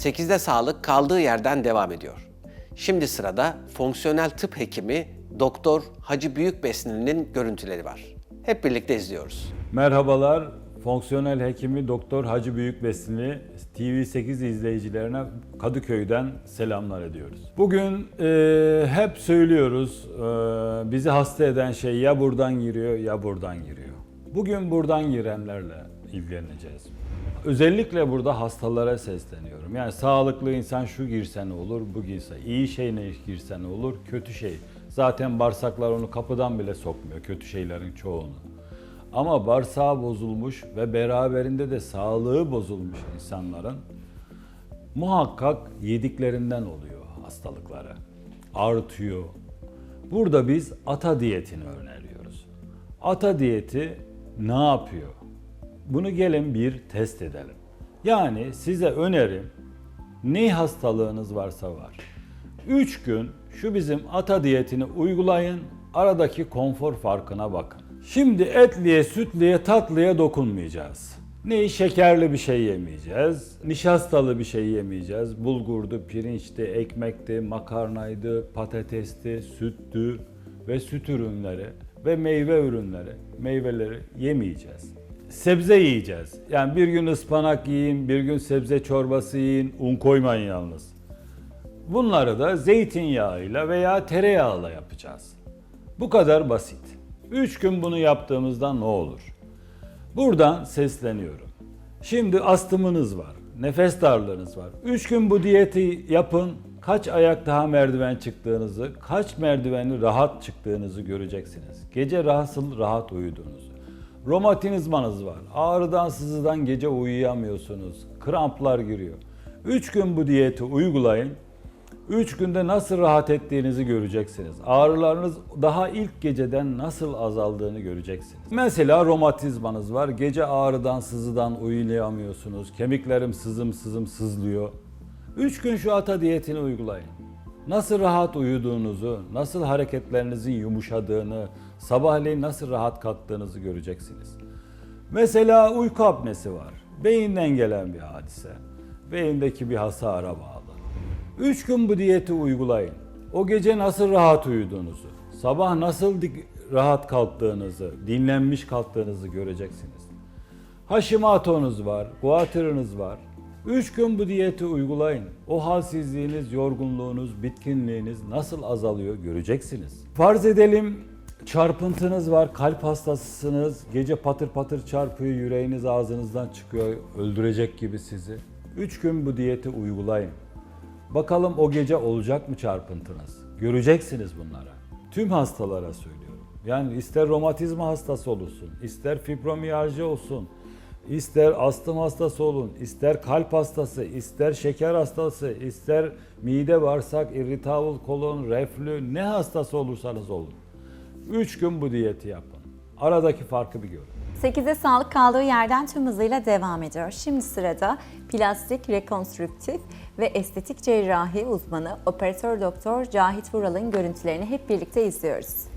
8'de sağlık kaldığı yerden devam ediyor. Şimdi sırada fonksiyonel tıp hekimi Doktor Hacı Büyükbesnili'nin görüntüleri var. Hep birlikte izliyoruz. Merhabalar. Fonksiyonel hekimi Doktor Hacı Büyükbesinli TV8 izleyicilerine Kadıköy'den selamlar ediyoruz. Bugün e, hep söylüyoruz e, bizi hasta eden şey ya buradan giriyor ya buradan giriyor. Bugün buradan girenlerle ilgileneceğiz. Özellikle burada hastalara sesleniyorum. Yani sağlıklı insan şu girse ne olur, bu girse. iyi şey ne girse ne olur, kötü şey. Zaten bağırsaklar onu kapıdan bile sokmuyor, kötü şeylerin çoğunu. Ama bağırsağı bozulmuş ve beraberinde de sağlığı bozulmuş insanların muhakkak yediklerinden oluyor hastalıkları. Artıyor. Burada biz ata diyetini öneriyoruz. Ata diyeti ne yapıyor? Bunu gelin bir test edelim. Yani size önerim ne hastalığınız varsa var. 3 gün şu bizim ata diyetini uygulayın. Aradaki konfor farkına bakın. Şimdi etliye, sütliye, tatlıya dokunmayacağız. Ne şekerli bir şey yemeyeceğiz, nişastalı bir şey yemeyeceğiz. Bulgurdu, pirinçti, ekmekti, makarnaydı, patatesti, süttü ve süt ürünleri ve meyve ürünleri, meyveleri yemeyeceğiz. Sebze yiyeceğiz. Yani bir gün ıspanak yiyin, bir gün sebze çorbası yiyin, un koymayın yalnız. Bunları da zeytinyağıyla veya tereyağıyla yapacağız. Bu kadar basit. 3 gün bunu yaptığımızda ne olur? Buradan sesleniyorum. Şimdi astımınız var, nefes darlığınız var. 3 gün bu diyeti yapın. Kaç ayak daha merdiven çıktığınızı, kaç merdiveni rahat çıktığınızı göreceksiniz. Gece rahatsız rahat uyuduğunuzu. Romatizmanız var. Ağrıdan sızıdan gece uyuyamıyorsunuz. Kramplar giriyor. 3 gün bu diyeti uygulayın. 3 günde nasıl rahat ettiğinizi göreceksiniz. Ağrılarınız daha ilk geceden nasıl azaldığını göreceksiniz. Mesela romatizmanız var. Gece ağrıdan, sızıdan uyuyamıyorsunuz. Kemiklerim sızım sızım sızlıyor. 3 gün şu ata diyetini uygulayın. Nasıl rahat uyuduğunuzu, nasıl hareketlerinizin yumuşadığını, sabahleyin nasıl rahat kalktığınızı göreceksiniz. Mesela uyku apnesi var. Beyinden gelen bir hadise. Beyindeki bir hasara bağlı. Üç gün bu diyeti uygulayın. O gece nasıl rahat uyuduğunuzu, sabah nasıl rahat kalktığınızı, dinlenmiş kalktığınızı göreceksiniz. Hashimoto'nuz var, guatırınız var. Üç gün bu diyeti uygulayın. O halsizliğiniz, yorgunluğunuz, bitkinliğiniz nasıl azalıyor göreceksiniz. Farz edelim çarpıntınız var, kalp hastasısınız, gece patır patır çarpıyor, yüreğiniz ağzınızdan çıkıyor, öldürecek gibi sizi. Üç gün bu diyeti uygulayın. Bakalım o gece olacak mı çarpıntınız? Göreceksiniz bunlara. Tüm hastalara söylüyorum. Yani ister romatizma hastası olursun, ister fibromiyalji olsun, ister astım hastası olun, ister kalp hastası, ister şeker hastası, ister mide bağırsak, irritable kolon, reflü ne hastası olursanız olun. 3 gün bu diyeti yapın. Aradaki farkı bir görün. 8'de sağlık kaldığı yerden tüm hızıyla devam ediyor. Şimdi sırada plastik, rekonstrüktif ve estetik cerrahi uzmanı operatör doktor Cahit Vural'ın görüntülerini hep birlikte izliyoruz.